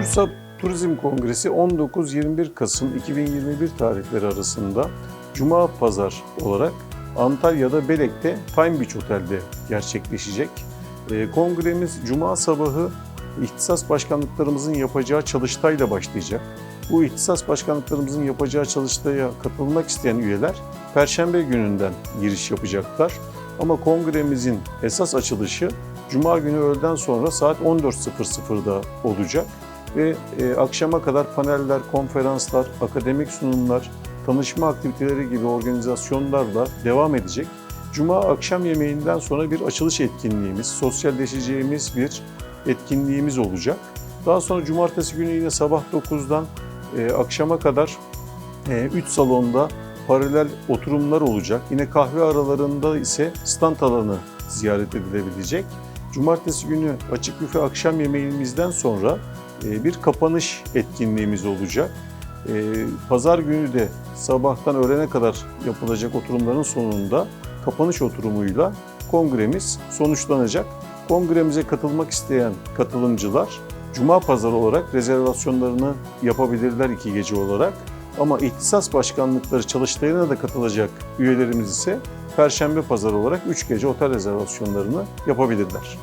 Bursa Turizm Kongresi 19-21 Kasım 2021 tarihleri arasında Cuma Pazar olarak Antalya'da Belek'te Pine Beach Otel'de gerçekleşecek. Ee, Kongremiz Cuma sabahı ihtisas başkanlıklarımızın yapacağı çalıştayla başlayacak. Bu ihtisas başkanlıklarımızın yapacağı çalıştaya katılmak isteyen üyeler Perşembe gününden giriş yapacaklar. Ama kongremizin esas açılışı Cuma günü öğleden sonra saat 14.00'da olacak ve e, akşama kadar paneller, konferanslar, akademik sunumlar, tanışma aktiviteleri gibi organizasyonlarla devam edecek. Cuma akşam yemeğinden sonra bir açılış etkinliğimiz, sosyalleşeceğimiz bir etkinliğimiz olacak. Daha sonra cumartesi günü yine sabah 9'dan e, akşama kadar 3 salonda paralel oturumlar olacak. Yine kahve aralarında ise stand alanı ziyaret edilebilecek. Cumartesi günü açık büfe akşam yemeğimizden sonra e, bir kapanış etkinliğimiz olacak. E, Pazar günü de sabahtan öğlene kadar yapılacak oturumların sonunda kapanış oturumuyla kongremiz sonuçlanacak. Kongremize katılmak isteyen katılımcılar Cuma pazarı olarak rezervasyonlarını yapabilirler iki gece olarak. Ama ihtisas başkanlıkları çalıştayına da katılacak üyelerimiz ise Perşembe pazarı olarak 3 gece otel rezervasyonlarını yapabilirler.